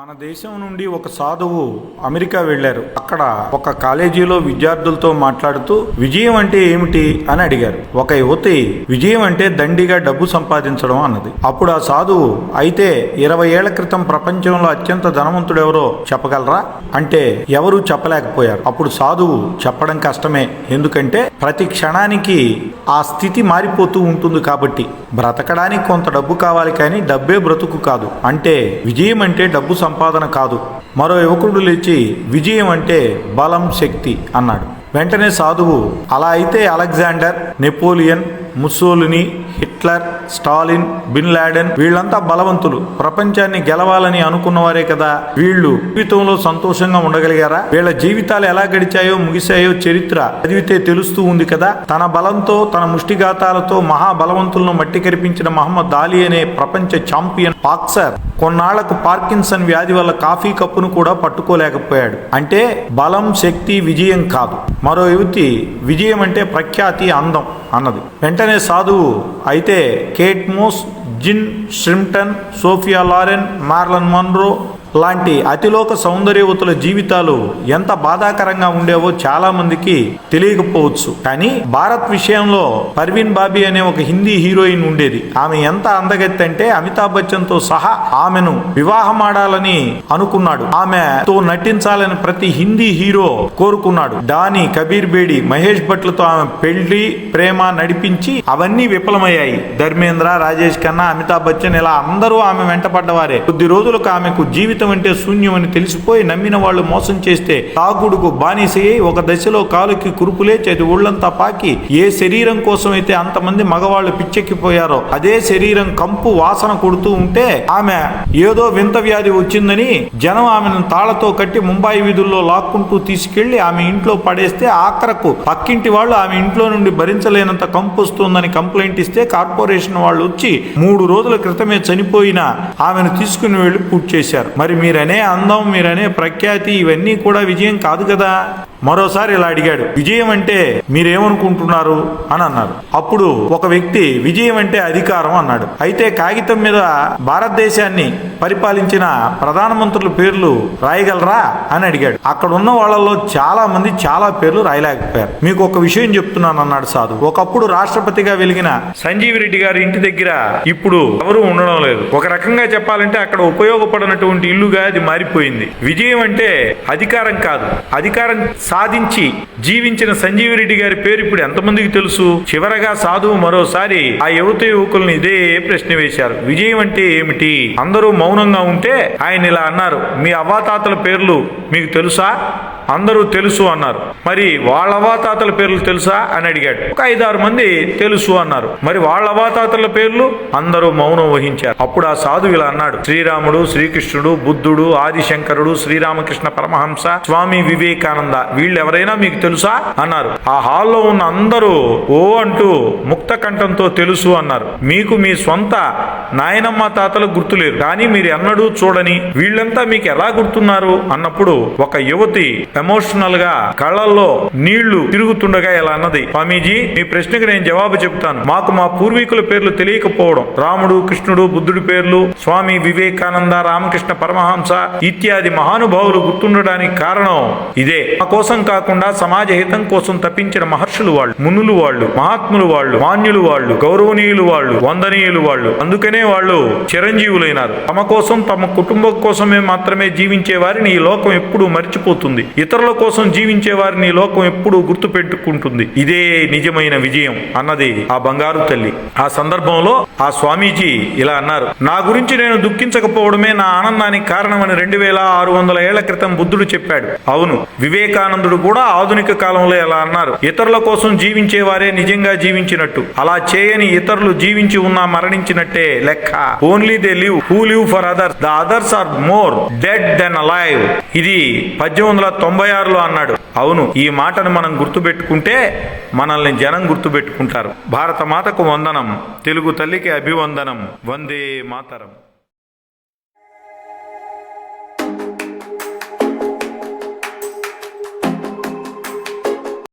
మన దేశం నుండి ఒక సాధువు అమెరికా వెళ్ళారు. అక్కడ ఒక కాలేజీలో విద్యార్థులతో మాట్లాడుతూ విజయం అంటే ఏమిటి? అని అడిగారు. ఒక యువతి విజయం అంటే దండిగా డబ్బు సంపాదించడం అన్నది. అప్పుడు ఆ సాధువు అయితే ఇరవై ఏళ్ళ క్రితం ప్రపంచంలో అత్యంత ధనవంతుడు ఎవరో చెప్పగలరా? అంటే ఎవరు చెప్పలేకపోయారు. అప్పుడు సాధువు చెప్పడం కష్టమే. ఎందుకంటే ప్రతి క్షణానికి ఆ స్థితి మారిపోతూ ఉంటుంది కాబట్టి. బ్రతకడానికి కొంత డబ్బు కావాలి కానీ డబ్బే బ్రతుకు కాదు. అంటే విజయం అంటే డబ్బు సంపాదన కాదు. మరో యువకుడు లేచి విజయం అంటే బలం శక్తి అన్నాడు. వెంటనే సాధువు అలా అయితే Alexander Napoleon Mussolini Hitler Stalin bin Laden వీళ్ళంతా బలవంతులు. ప్రపంచాన్ని గెలవాలని అనుకున్నవారే కదా. వీళ్ళు జీవితంలో సంతోషంగా ఉండగలిగారా? వీళ్ళ జీవితాలు ఎలా గడిచాయో ముగిశాయో చరిత్ర చదివితే తెలుస్తూ ఉంది కదా. తన బలంతో తన ముష్టిఘాతాలతో మహాబలవంతులను మట్టి కరిపించిన మహమ్మద్ అలీ అనే ప్రపంచ ఛాంపియన్ బాక్సర్ కొన్నాళ్ళకు పార్కిన్సన్ వ్యాధి వల్ల కాఫీ కప్పును కూడా పట్టుకోలేకపోయాడు. అంటే బలం శక్తి విజయం కాదు. మరో యువతి విజయం అంటే ప్రఖ్యాతి అందం అన్నది. వెంటనే సాధువు అయితే Kate Moss Jean Shrimpton Sophia Loren Marlon Monroe లాంటి అతిలోక సౌందర్యవతుల జీవితాలు ఎంత బాధాకరంగా ఉండేవో చాలా మందికి తెలియకపోవచ్చు. కానీ భారత్ విషయంలో పర్వీన్ బాబీ అనే ఒక హిందీ హీరోయిన్ ఉండేది. ఆమె ఎంత అందగత్తి అంటే అమితాబ్ బచ్చన్తో సహా ఆమెను వివాహం ఆడాలని అనుకున్నాడు. ఆమెతో నటించాలని ప్రతి హిందీ హీరో కోరుకున్నాడు. డాని కబీర్ బేడి మహేష్ భట్లతో ఆమె పెళ్ళి ప్రేమ నడిపించి అవన్నీ విఫలమయ్యాయి. ధర్మేంద్ర రాజేష్ ఖన్నా అమితాబ్ బచ్చన్ ఇలా అందరూ ఆమె వెంటపడ్డవారే కొద్ది రోజులకు ఆమెకు జీవితం అంటే శూన్యం అని తెలిసిపోయి నమ్మిన వాళ్ళు మోసం చేస్తే తాగుడుకు బానిసయ్యి ఒక దశలో కాలుకి కురుపులే చేతి ఒళ్ళంతా పాకి ఏ శరీరం కోసం అయితే అంతమంది మగవాళ్ళు పిచ్చెక్కిపోయారో అదే శరీరం కంపు వాసన కొడుతూ ఉంటే ఆమె ఏదో వింత వ్యాధి వచ్చిందని జనం ఆమెను తాళతో కట్టి ముంబాయి వీధుల్లో లాక్కుంటూ తీసుకెళ్ళి ఆమె ఇంట్లో పడేస్తే ఆఖరకు పక్కింటి వాళ్ళు ఆమె ఇంట్లో నుండి భరించలేనంత కంపు వస్తుందని కంప్లైంట్ ఇస్తే కార్పొరేషన్ వాళ్ళు వచ్చి మూడు రోజుల క్రితమే చనిపోయిన ఆమెను తీసుకుని వెళ్ళి పూర్తి చేశారు మరి మీరనే అందం మీరనే ప్రఖ్యాతి ఇవన్నీ కూడా విజయం కాదు కదా? మరోసారి ఇలా అడిగాడు విజయం అంటే మీరేమనుకుంటున్నారు? అని అన్నారు అప్పుడు ఒక వ్యక్తి విజయం అంటే అధికారం అన్నాడు. అయితే కాగితం మీద భారతదేశాన్ని పరిపాలించిన ప్రధానమంత్రుల పేర్లు రాయగలరా అని అడిగాడు. అక్కడ ఉన్న వాళ్ళలో చాలా మంది చాలా పేర్లు రాయలేకపోయారు. మీకు ఒక విషయం చెప్తున్నాను అన్నాడు సాధు. ఒకప్పుడు రాష్ట్రపతిగా వెలిగిన సంజీవ్ రెడ్డి గారి ఇంటి దగ్గర ఇప్పుడు ఎవరు ఉండడం లేదు. ఒక రకంగా చెప్పాలంటే అక్కడ ఉపయోగపడినటువంటి ఇల్లుగా అది మారిపోయింది. విజయం అంటే అధికారం కాదు. అధికారం సాధించి జీవించిన సంజీవ్ రెడ్డి గారి పేరు ఇప్పుడు ఎంతమందికి తెలుసు? చివరగా సాధువు మరోసారి ఆ యువత యువకులను ఇదే ప్రశ్న వేశారు. విజయం అంటే ఏమిటి? అందరూ మౌనంగా ఉంటే ఆయన ఇలా అన్నారు. మీ అవ్వాతాతల పేర్లు మీకు తెలుసా? అందరూ తెలుసు అన్నారు. మరి వాళ్ళ అవాతాతల పేర్లు తెలుసా అని అడిగాడు. ఒక ఐదారు మంది తెలుసు అన్నారు. మరి వాళ్ళ అవాతాతల పేర్లు? అందరూ మౌనం వహించారు. అప్పుడు ఆ సాధువు ఇలా అన్నాడు. శ్రీరాముడు శ్రీకృష్ణుడు బుద్ధుడు ఆదిశంకరుడు శ్రీరామకృష్ణ పరమహంస స్వామి వివేకానంద వీళ్ళు ఎవరైనా మీకు తెలుసా? అన్నారు. ఆ హాల్లో ఉన్న అందరూ ఓ అంటూ ముక్త కంఠంతో తెలుసు అన్నారు. మీకు మీ సొంత నాయనమ్మ తాతలు గుర్తులేరు. కానీ మీరు ఎన్నడూ చూడని వీళ్ళంతా మీకు ఎలా గుర్తున్నారు? అన్నప్పుడు ఒక యువతి ఎమోషనల్గా కళ్ళల్లో నీళ్ళు తిరుగుతుండగా ఇలా అన్నది. స్వామీజీ మీ ప్రశ్నకు నేను జవాబు చెప్తాను. మాకు మా పూర్వీకుల పేర్లు తెలియకపోవడం రాముడు కృష్ణుడు బుద్ధుడి పేర్లు స్వామి వివేకానంద రామకృష్ణ పరమహంస ఇత్యాది మహానుభావులు గుర్తుండడానికి కారణం ఇదే. మా కోసం కాకుండా సమాజ హితం కోసం తప్పించిన మహర్షులు వాళ్ళు మునులు వాళ్ళు మహాత్ములు వాళ్ళు మాన్యులు వాళ్ళు గౌరవనీయులు వాళ్ళు వందనీయులు వాళ్ళు. అందుకనే వాళ్ళు చిరంజీవులైనారు. తమ కోసం తమ కుటుంబం కోసమే మాత్రమే జీవించే వారిని ఈ లోకం ఎప్పుడూ మర్చిపోతుంది. ఇతరుల కోసం జీవించే వారిని లోకం ఎప్పుడూ గుర్తు పెట్టుకుంటుంది ఇదే నిజమైన విజయం అన్నది ఆ బంగారు తల్లి. ఆ సందర్భంలో ఆ స్వామీజీ ఇలా అన్నారు నా గురించి నేను దుఃఖించకపోవడమే నా ఆనందానికి కారణమని రెండు వేల ఆరు వందల ఏళ్ళ క్రితం బుద్ధుడు చెప్పాడు. అవును వివేకానందుడు కూడా ఆధునిక కాలంలో ఇలా అన్నారు. ఇతరుల కోసం జీవించే వారే నిజంగా జీవించినట్టు. అలా చేయని ఇతరులు జీవించి ఉన్నా మరణించినట్టే లెక్క. Only they live who live for others the others are more dead than alive ఇది పద్దెనిమిది వందల తొంభై ఆరులో అన్నాడు. అవును ఈ మాటను మనం గుర్తుపెట్టుకుంటే మనల్ని జనం గుర్తుపెట్టుకుంటారు. భారత మాతకు వందనం తెలుగు తల్లికి అభివందనం వందే మాతరం.